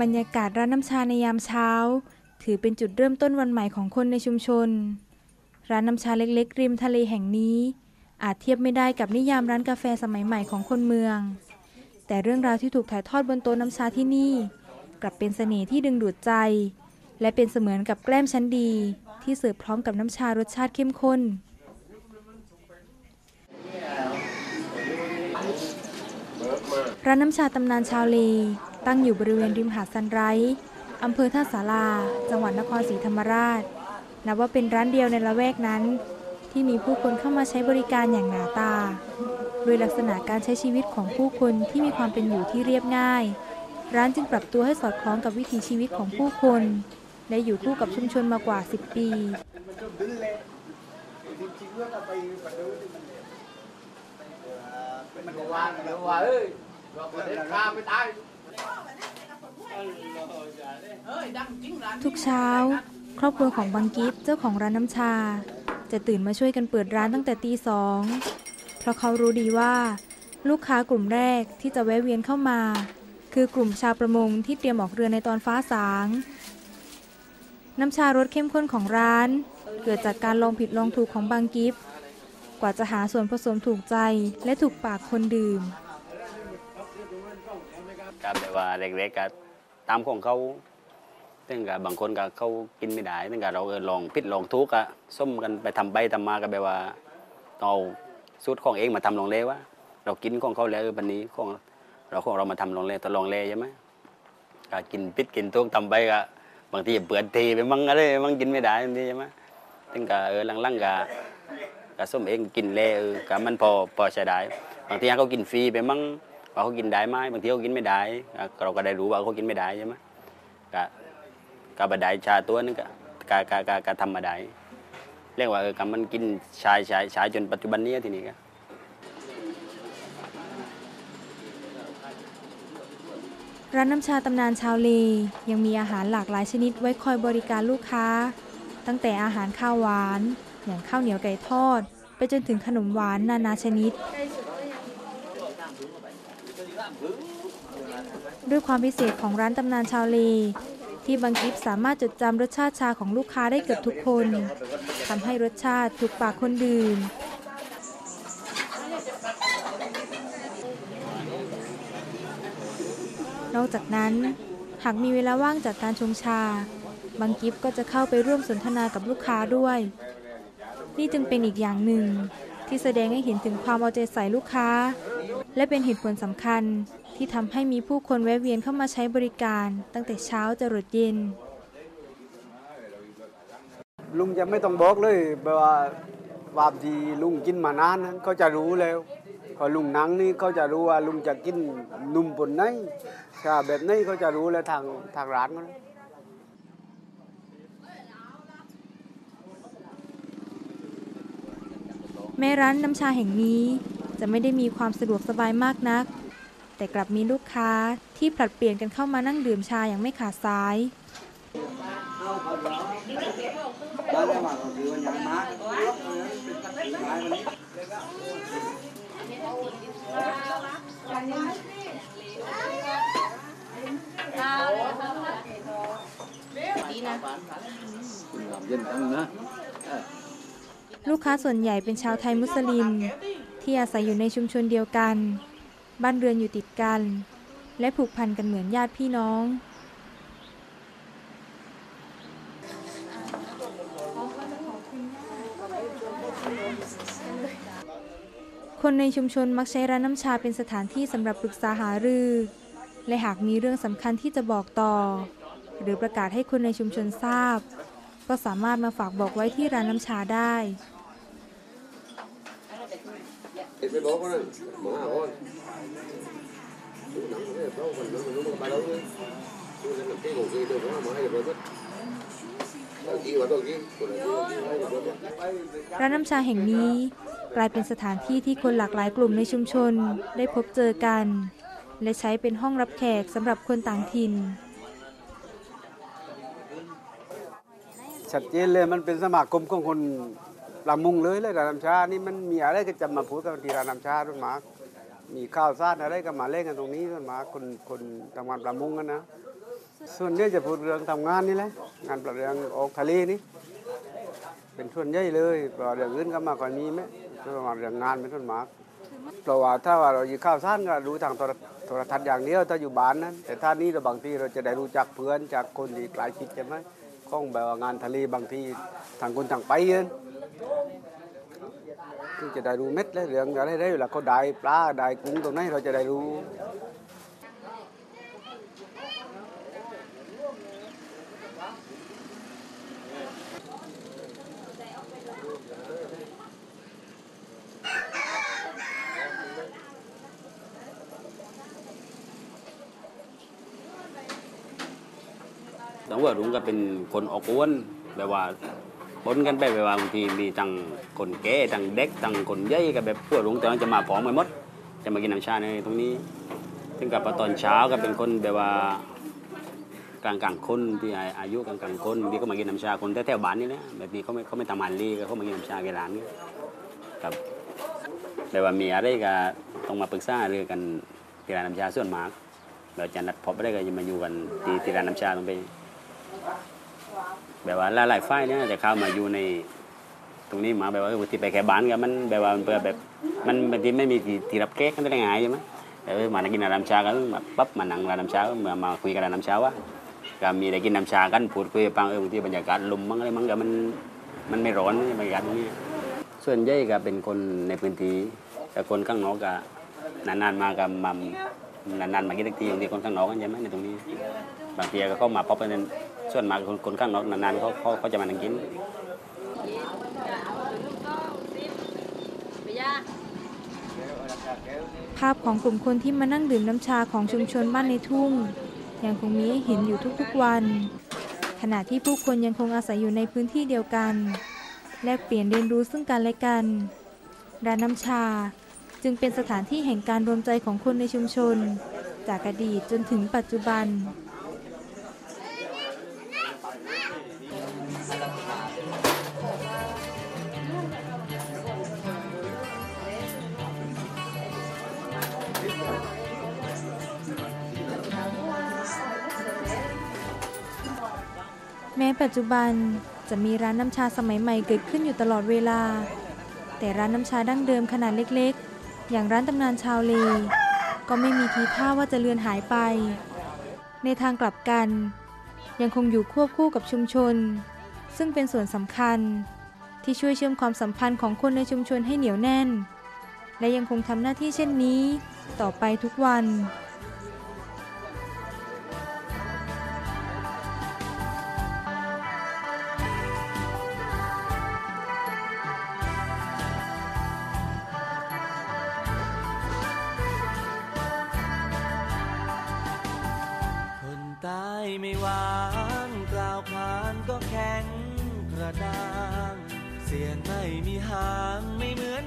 บรรยากาศร้านน้ำชาในยามเช้า ถือเป็นจุดเริ่มต้นวันใหม่ของคนในชุมชน ร้านน้ำชาเล็กๆ ริมทะเลแห่งนี้ อาจเทียบไม่ได้กับนิยามร้านกาแฟสมัยใหม่ของคนเมือง แต่เรื่องราวที่ถูกถ่ายทอดบนโต๊ะน้ำชาที่นี่ กลับเป็นเสน่ห์ที่ดึงดูดใจ และเป็นเสมือนกับแกล้มชั้นดี ที่เสิร์ฟพร้อมกับน้ำชารสชาติเข้มข้นร้านน้ำชาตำนานชาวเล ตั้งอยู่บริเวณริมหาดซันไรอำเภอท่าสาราจังหวัดนครศรีธรรมราช นับว่าเป็นร้านเดียวในละแวกนั้น ที่มีผู้คนเข้ามาใช้บริการอย่างหนาตา โดยลักษณะการใช้ชีวิตของผู้คนที่มีความเป็นอยู่ที่เรียบง่าย ร้านจึงปรับตัวให้สอดคล้องกับวิถีชีวิตของผู้คน และอยู่คู่กับชุมชนมากว่า 10 ปีมันก็ว่ากันว่าเอ้ยเราปข้าไม่ตาย ทุกเช้า ครอบครัวของบังกิฟเจ้าของร้านน้ำชา จะตื่นมาช่วยกันเปิดร้านตั้งแต่ตีสอง เพราะเขารู้ดีว่า ลูกค้ากลุ่มแรกที่จะแวะเวียนเข้ามา คือกลุ่มชาวประมงที่เตรียมออกเรือในตอนฟ้าสาง น้ำชารสเข้มข้นของร้าน เกิดจากการลองผิดลองถูกของบางกิฟกว่าจะหาส่วนผสมถูกใจและถูกปากคนดื่ม ก็แบบว่าเล็กๆก็ตามของเขาซึ่งกับบางคนก็เขากินไม่ได้ซึ่งกับเราเออลองพิษลองทุกข์อะส้มกันไปทำไปทำมาก็แบบว่าเอาสูตรของเองมาทำลองเลว่าเรากินของเขาแล้วเออวันนี้ของเราของเรามาทำลองเลตัวลองเลใช่ไหมก็กินพิษกินทุกข์ทำไปก็บางทีเปิดทีไปมั่งอะไรมั่งกินไม่ได้บางทีใช่ไหมซึ่งก็เออลังๆก็ก็ส้มเองกินเลเออก็มันพอพอใช้ได้บางทีเขากินฟรีไปมั่ง ว่าเขากินได้ไหมบางทีเขากินไม่ได้เราก็ได้รู้ว่าเขากินไม่ได้ใช่ไหมก็ก็บดได้ชาตัวนึงก็ก็ก็ก็ก็ทำมาได้เรียกว่าเออกับมันกินชายชายชายจนปัจจุบันนี้ทีนี้ก็ร้านน้ำชาตำนานชาวเลยังมีอาหารหลากหลายชนิดไว้คอยบริการลูกค้า ตั้งแต่อาหารข้าวหวาน อย่างข้าวเหนียวไก่ทอด ไปจนถึงขนมหวานนานาชนิด ด้วยความพิเศษของร้านตำนานชาวเล ที่บางกิฟสามารถจดจำรสชาติชาของลูกค้าได้เกือบทุกคนทำให้รสชาติถูกปากคนดื่มนอกจากนั้น หากมีเวลาว่างจากการชงชา บางกิฟก็จะเข้าไปร่วมสนทนากับลูกค้าด้วย นี่จึงเป็นอีกอย่างหนึ่งที่แสดงให้เห็นถึงความเอาใจใส่ลูกค้า และเป็นเหตุผลสำคัญที่ทำให้มีผู้คนแวะเวียนเข้ามาใช้บริการ ตั้งแต่เช้าจรดเย็น ลุงจะไม่ต้องบอกเลยแบบว่าบาบทีลุงกินมานานนะเขาจะรู้แล้วพอลุงนังนี่เขาจะรู้ว่าลุงจะกินนุ่มปนไหนชาแบบไหนี้เขาจะรู้แล้วทางทางร้านเขานะแม้ร้านน้ำชาแห่งนี้ จะไม่ได้มีความสะดวกสบายมากนัก แต่กลับมีลูกค้าที่ผลัดเปลี่ยนกันเข้ามานั่งดื่มชาอย่างไม่ขาดสายลูกค้าส่วนใหญ่เป็นชาวไทยมุสลิม ที่อาศัยอยู่ในชุมชนเดียวกัน บ้านเรือนอยู่ติดกัน และผูกพันกันเหมือนญาติพี่น้องคนในชุมชนมักใช้ร้านน้ำชาเป็นสถานที่สำหรับปรึกษาหารือ และหากมีเรื่องสำคัญที่จะบอกต่อ หรือประกาศให้คนในชุมชนทราบ ก็สามารถมาฝากบอกไว้ที่ร้านน้ำชาได้ ไปบอกว่าหมาอ่อนดูหนังเนี่ยเขาคนนั้นมันรู้มาแล้วเลยดูในหนังที่ของกีตัวว่าหมาให้เปิดมั้ยตัวกีว่าตัวกีคนละกีให้เปิดมั้ยร้านน้ำชาแห่งนี้ กลายเป็นสถานที่ที่คนหลากหลายกลุ่มในชุมชนได้พบเจอกัน และใช้เป็นห้องรับแขกสำหรับคนต่างถิ่นชัดเจนเลยมันเป็นสมาคมของคน ประมงเลยเลยร้าน้ำชา นี่มันมีอะไรก็จะมาพูดกันที่ร้านน้ำชาต้นหมากมีข้าวสารอะไรก็มาเล่นกันตรงนี้ต้นหมากคนคนทำงานประมงกันนะ ส่วนใหญ่จะพูดเรื่องทำงานนี่แหละ งานประเรื่องออกทะเลนี่ เป็นส่วนใหญ่เลยเพราเรื่องอื่นก็มากกว่านี้ไหมเราะว่าเรื่องงานเป็นส่วนมากเพราะว่าถ้าว่าเราอยู่ข้าวสารก็รู้ทางโทรทัศน์อย่างเดียวถ้าอยู่บ้านนั้น แต่ถ้านี้เราบางทีเราจะได้รู้จักเพื่อนจากคนที่ใกล้ชิดใช่ไหมข้องแบบว่างานทะเลบางทีทางคนทางไปเอง ซึ่จะได้รู้เม็ดและเรื่องอะไรได้เวลาเขาได้ปลาได้กุ้งตรงไหนเราจะได้รู้แต่ว่าลุงก็เป็นคนออกอ้วนแบบว่า ปนกันไปแบบว่าบางทีมีทั้งคนแก่ทั้งเด็กทั้งคนใหญ่ก็แบบพวกลุงตอนนั้นจะมาพร้อมกันหมด จะมากินน้ำชาในตรงนี้ ซึ่งกับพอตอนเช้าก็เป็นคนแบบว่ากลางกลางคนที่อายุกลางกลางคนที่ก็มากินน้ำชาคนแถวๆบ้านนี่นะแบบนี้เขาไม่เขาไม่ทำงานลีก็เขามากินน้ำชาแกร้านนี้ครับแบบว่ามีอะไรก็ต้องมาปรึกษาเรื่องกันที่ร้านน้ำชาส่วนมากเราจะนัดพบอะไรก็จะมาอยู่กันที่ที่ร้านน้ำชาตรงไป แบบว่าหลายๆฝ่ายเนี่ยจะเข้ามาอยู่ในตรงนี้มาแบบว่าเออที่ไปแค่บ้านกันมันแบบว่ามันเปิดแบบมันบางทีไม่มีที่รับแขกกันได้ง่ายใช่ไหมแต่เออมานั่งกินน้ำชากันมาปั๊บมานั่งร้านน้ำชาก็มามาคุยกันร้านน้ำชาว่าก็มีได้กินน้ำชากันพูดคุยปังเออบางทีบรรยากาศลมมั้งอะไรมั้งก็มันมันไม่ร้อนบรรยากาศตรงนี้ส่วนใหญ่ก็เป็นคนในพื้นที่แต่คนข้างนอกก็นานๆมากับมานานๆมากินทักทีบางทีคนข้างนอกกันใช่ไหมในตรงนี้ บางทีก็เข้ามาพบกัน ส่วนมากคนคนข้างนอกนานๆเขาเขาเขาจะมานั่งกินภาพของกลุ่มคนที่มานั่งดื่มน้ำชาของชุมชนบ้านในทุ่ง ยังคงมีให้เห็นอยู่ทุกๆวัน ขณะที่ผู้คนยังคงอาศัยอยู่ในพื้นที่เดียวกัน แลกเปลี่ยนเรียนรู้ซึ่งกันและกันร้านน้ำชาจึงเป็นสถานที่แห่งการรวมใจของคนในชุมชน จากอดีตจนถึงปัจจุบัน ปัจจุบันจะมีร้านน้ำชาสมัยใหม่เกิดขึ้นอยู่ตลอดเวลา แต่ร้านน้ำชาดั้งเดิมขนาดเล็กๆ อย่างร้านตำนานชาวเลก็ไม่มีทีท่าว่าจะเลือนหายไป ในทางกลับกัน ยังคงอยู่ควบคู่กับชุมชน ซึ่งเป็นส่วนสำคัญที่ช่วยเชื่อมความสัมพันธ์ของคนในชุมชนให้เหนียวแน่น และยังคงทำหน้าที่เช่นนี้ ต่อไปทุกวันคน ไม่หวางกล่าวขานก็แข็งกระด้าง เสียงไม่มีหางไม่เหมือน